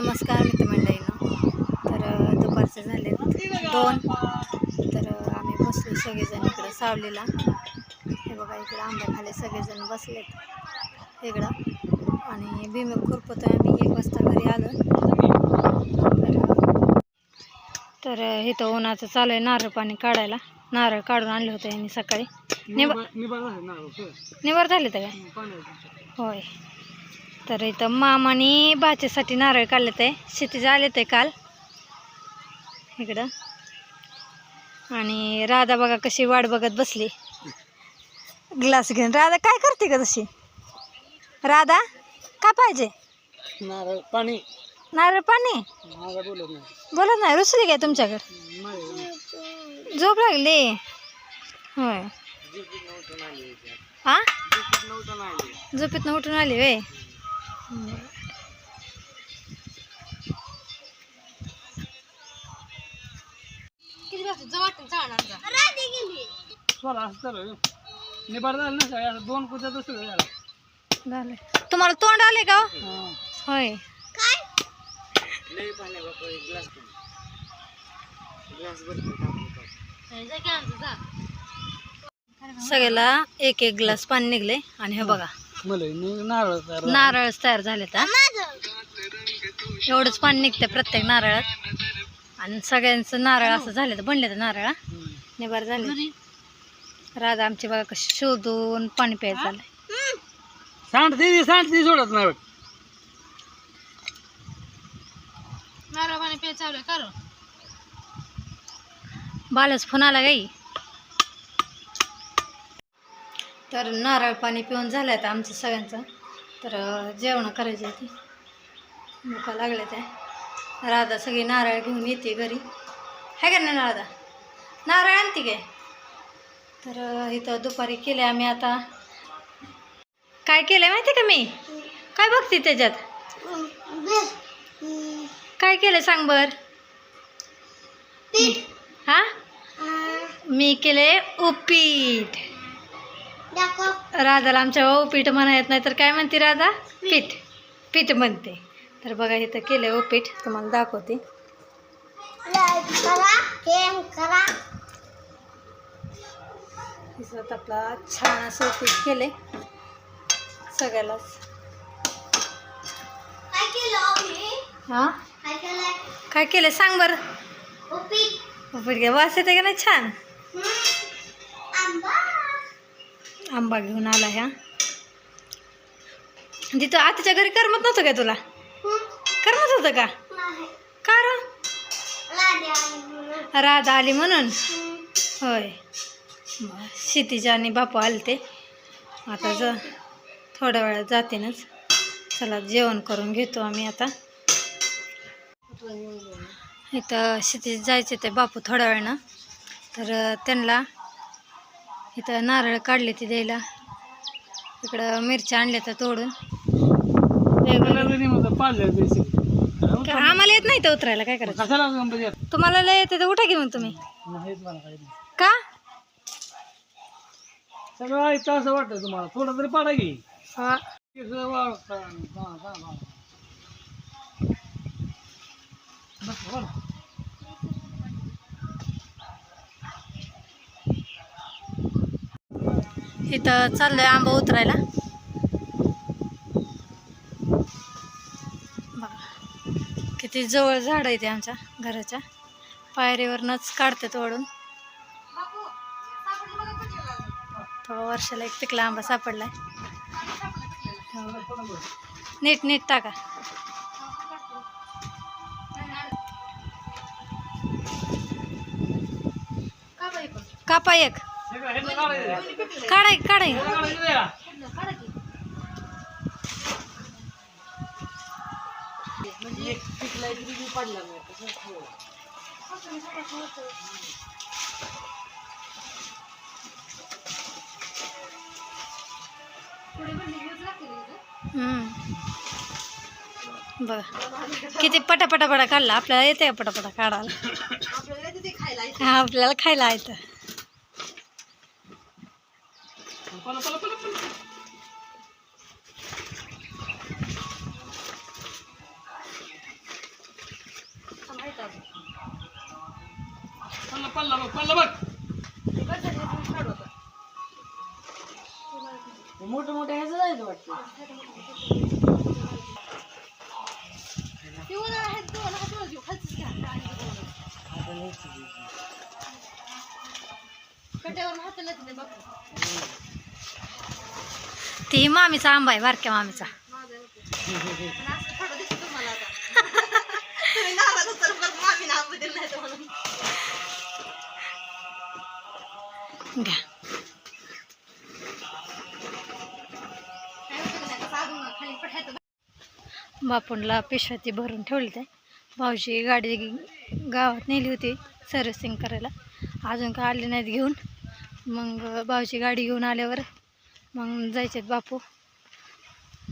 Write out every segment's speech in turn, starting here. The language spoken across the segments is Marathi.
नमस्कार मित्रमंडळीनं. तर दुपारचे झाले दोन. तर आम्ही बसलो सगळेजण इकडं सावलीला. हे बघा इकडं आंब्याखाली सगळेजण बसलेत. इकडं. आणि भीमे खुरपतोय आम्ही. एक वाजता घरी आलो. तर इथं उन्हाचं चालू आहे नारळ पाणी काढायला. नारळ काढून आणले होते यांनी सकाळी. निवर झाले तर काय? होय. तर इथं मामानी भाच्यासाठी नारळ काढले ते शेती आले ते काल. इकडं. आणि राधा बघा कशी वाट बघत बसली. ग्लास घेऊन. राधा काय करते का तशी? राधा काय पाहिजे? नारळ पाणी. नारळ पाणी? बोलत नाही. रुसली काय तुमच्याकडे? झोप लागली? होय. हा झोपेतनं उठून आली वे असं झालं ना सगळ्या दोन कुत्या दुसरं झालं झालं तुम्हाला तोंड आले का हो? होय. सगळ्याला एक एक ग्लास पाणी निघले आणि हे. बघा. नारळ तयार नारळ तयार झाले तर एवढंच पाणी निघतं प्रत्येक नारळात. आणि सगळ्यांचं नारळ असं झालं तर बनले तर नारळ? निबार झाले. राधा आमची बघा कशी शोधून पाणी प्यायचं झालंय सांड ती सांड ती सोडत बघ. नारळ पाणी प्यायचं बालच फोन आला गाई तर नारळ पाणी पिऊन झालं आहे आमचं सगळ्यांचं. तर जेवण करायची होती. भुका लागले त्या. राधा सगळी नारळ घेऊन येते घरी. आहे का नाही राधा? नारळ आणते काय? तर इथं दुपारी केले आम्ही आता. काय केलं माहिती का मी? काय बघते त्याच्यात? काय केलं सांग बर. हा? मी केले उपीट. राधाला आमच्या उपीट म्हणा येत नाही तर काय म्हणते राधा? पीठ. पीठ. म्हणते. तर बघा इथं केले उपीट तुम्हाला दाखवते. आपला छान असं उपीट केले सगळ्यालाच. हा काय केलं सांग बरं. उपीट. घ्या. वास येते का नाही? छान. आंबा घेऊन आला ह्या. तिथं आताच्या घरी करमत नव्हतं का तुला? करमत होतं का? का राधा आली म्हणून. होय. क्षितिजा आणि बापू आले ते आता ज थोड्या वेळात जातीनच. चला जेवण करून घेतो आम्ही आता. इथं क्षितिज जायचे ते बापू थोड्या वेळानं. तर त्यांना इथं नारळ काढले ते द्यायला. इकडं मिरच्या आणल्या तर तोडून. आम्हाला येत नाही तर उतरायला काय करायचं? तुम्हाला लय येते तर उठा घेऊन तुम्ही. का? सगळं ऐकतं असं वाटतं तुम्हाला. थोडं तरी पाडा घे हा. बस, इथं चाललंय आंबा उतरायला. बघा किती जवळ झाड आहे ते आमच्या घराच्या. पायरीवरनच काढते तोडून थोडं वर्षाला एक पिकला आंबा सापडलाय. नीट नीट टाका. कापा एक. काढाय काढाय. बघा. किती पटापटा पटा काढला. आपल्याला येते पटापटा काढायला. हा आपल्याला खायला येतं. पला पला पला पला पल्ला पल्ला बघ पल्ला बघ मोठं मोठं ह्याचं जायचं वाटतं कट्यावर हात लागते बघ ती मामीचा आंबा आहे बारक्या मामीचा. घ्या. बापूंला पिशवती भरून ठेवली ते भाऊची गाडी गावात नेली होती सर्व्हिसिंग करायला. अजून का आली नाहीत घेऊन. मग भाऊची गाडी घेऊन आल्यावर मग जायचेत बापू.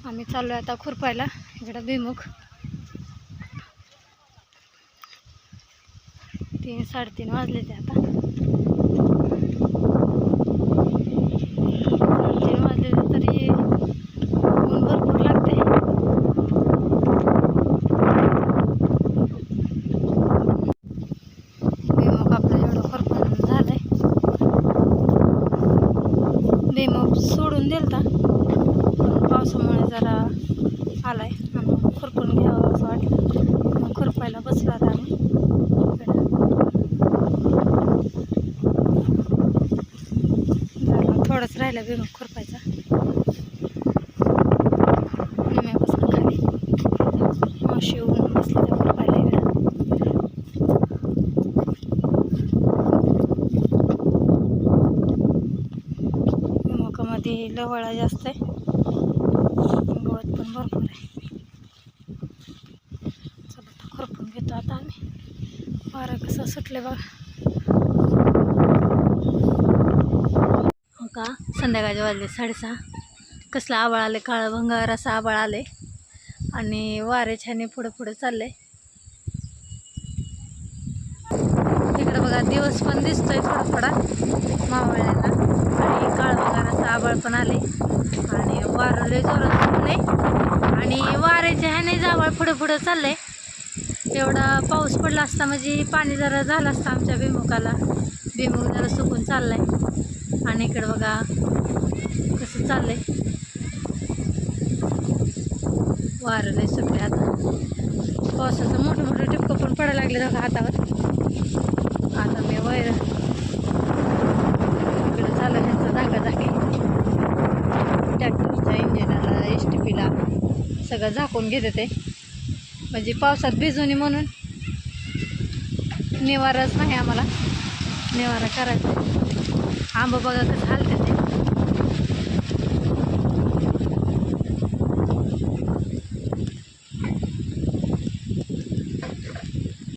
आम्ही चाललो आता खुरपायला इकडं भिमुख तीन साडेतीन वाजले ते आता साडेतीन वाजले तरी ऊन भरपूर लागते बेमग आपलं एवढं खुरपण झालंय बेमग सोडून दिलता पण पावसामुळे जरा आला आहे मग खुरपून घ्यावं असं वाटलं. मग खुरपायला बसलो आता आम्ही. झालं. थोडंच राहिलं बेमग खुरपायचा. निम्यापासून खाली. मावशी येऊन बसली त्या खुरपायला इकडं. विमुखामध्ये लवळा जास्त आहे गवत पण भरपूर आहे चला घेतो आता आम्ही. वारा कसं सुटले बघा. हो का? संध्याकाळचे वाजले साडेसहा. कसला आबाळ आले काळं भंगार असं आबाळ आले आणि वारे छाने पुढे पुढे चालले इकडं बघा दिवस पण दिसतोय थोडा थोडा मावळ्याला आणि काळभंगार असं आबाळ पण आले आणि वारं लय जोरात नाही आणि वाऱ्याच्या ह्याने जावळ पुढे पुढे चाललंय. एवढा पाऊस पडला असता म्हणजे पाणी जरा झालं असतं आमच्या भिमुखाला भिमुख जरा सुकून चाललाय. आणि इकडं बघा कसं चाललंय. वारं नाही सुटले आता. पावसाचं मोठं मोठं टिपकं पण पडायला लागले बघा हातावर. आता मी वैर इकडं झालं त्यांचं जागाजागी ट्रॅक्टरच्या इंजिनाला एस टी पीला सगळं झाकून घेते ते. म्हणजे पावसात भिजून म्हणून. निवाराच नाही आम्हाला. निवारा करायचा. आंबा बघा कसं हाल